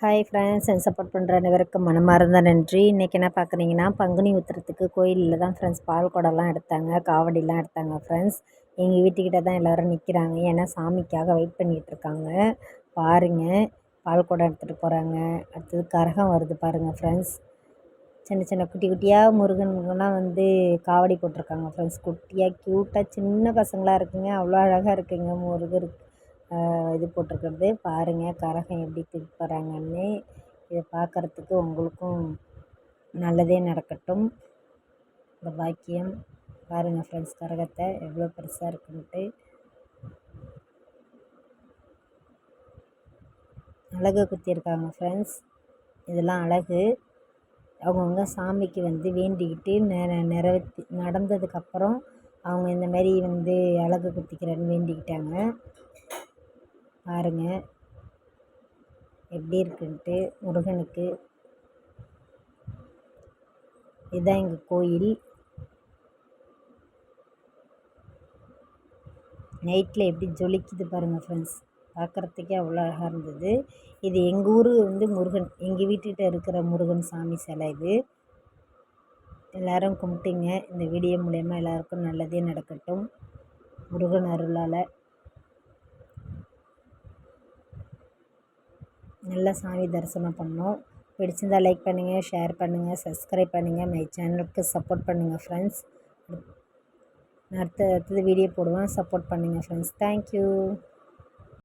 Hi friends என் support பண்ணுற அனைவருக்கும் மனமார்ந்த நன்றி. இன்றைக்கி என்ன பார்க்குறீங்கன்னா பங்குனி உத்திரத்துக்கு கோயிலில் தான் ஃப்ரெண்ட்ஸ் பால் குடம்லாம் எடுத்தாங்க காவடிலாம் எடுத்தாங்க ஃப்ரெண்ட்ஸ் எங்கள் வீட்டுக்கிட்ட தான் எல்லோரும் நிற்கிறாங்க ஏன்னா சாமிக்காக வெயிட் பண்ணிகிட்டு இருக்காங்க. பாருங்கள் பால் குடம் எடுத்துகிட்டு போகிறாங்க அடுத்தது கரகம் வருது பாருங்கள் ஃப்ரெண்ட்ஸ் சின்ன சின்ன குட்டி குட்டியாக முருகனுங்கெல்லாம் வந்து காவடி போட்டிருக்காங்க ஃப்ரெண்ட்ஸ் குட்டியாக க்யூட்டாக சின்ன பசங்களாக இருக்குங்க. அவ்வளோ அழகாக இருக்குங்க முருகருக்கு. இது போட்டிருக்கறது. பாருங்கள் கரகம் எப்படி தூக்கிட்டு போகிறாங்கன்னு இதை பார்க்குறதுக்கு உங்களுக்கும் நல்லதே நடக்கட்டும். இந்த பாக்கியம் பாருங்கள் ஃப்ரெண்ட்ஸ் கரகத்தை எவ்வளோ பெருசாக இருக்குன்ட்டு அழகு குத்தியிருக்காங்க ஃப்ரெண்ட்ஸ் இதெல்லாம் அழகு. அவங்கவுங்க சாமிக்கு வந்து வேண்டிக்கிட்டு நெ நிறைவேற்றி நடந்ததுக்கப்புறம் அவங்க இந்தமாரி வந்து அழகு குத்திக்கிறேன்னு வேண்டிக்கிட்டாங்க. பாருங்கள் எப்படி இருக்குன்ட்டு முருகனுக்கு. இதுதான் எங்கள் கோயில். நைட்டில் எப்படி ஜொலிக்குது பாருங்கள் ஃப்ரெண்ட்ஸ் பார்க்குறதுக்கே அவ்வளோ அழகாக இருந்தது. இது எங்கள் ஊர் வந்து முருகன் எங்கள் வீட்டுக்கிட்ட இருக்கிற முருகன் சாமி சிலை இது. எல்லோரும் கும்பிட்டுங்க. இந்த வீடியோ மூலயமா எல்லாருக்கும் நல்லதே நடக்கட்டும். முருகன் அருளால். நல்லா சாமி தரிசனம் பண்ணோம். பிடிச்சிருந்தால் லைக் பண்ணுங்கள் ஷேர் பண்ணுங்கள் சப்ஸ்கிரைப் பண்ணுங்கள் மை சேனலுக்கு சப்போர்ட் பண்ணுங்கள் ஃப்ரெண்ட்ஸ் நான் அடுத்த அடுத்தது வீடியோ போடுவேன். சப்போர்ட் பண்ணுங்கள் ஃப்ரெண்ட்ஸ் தேங்க்யூ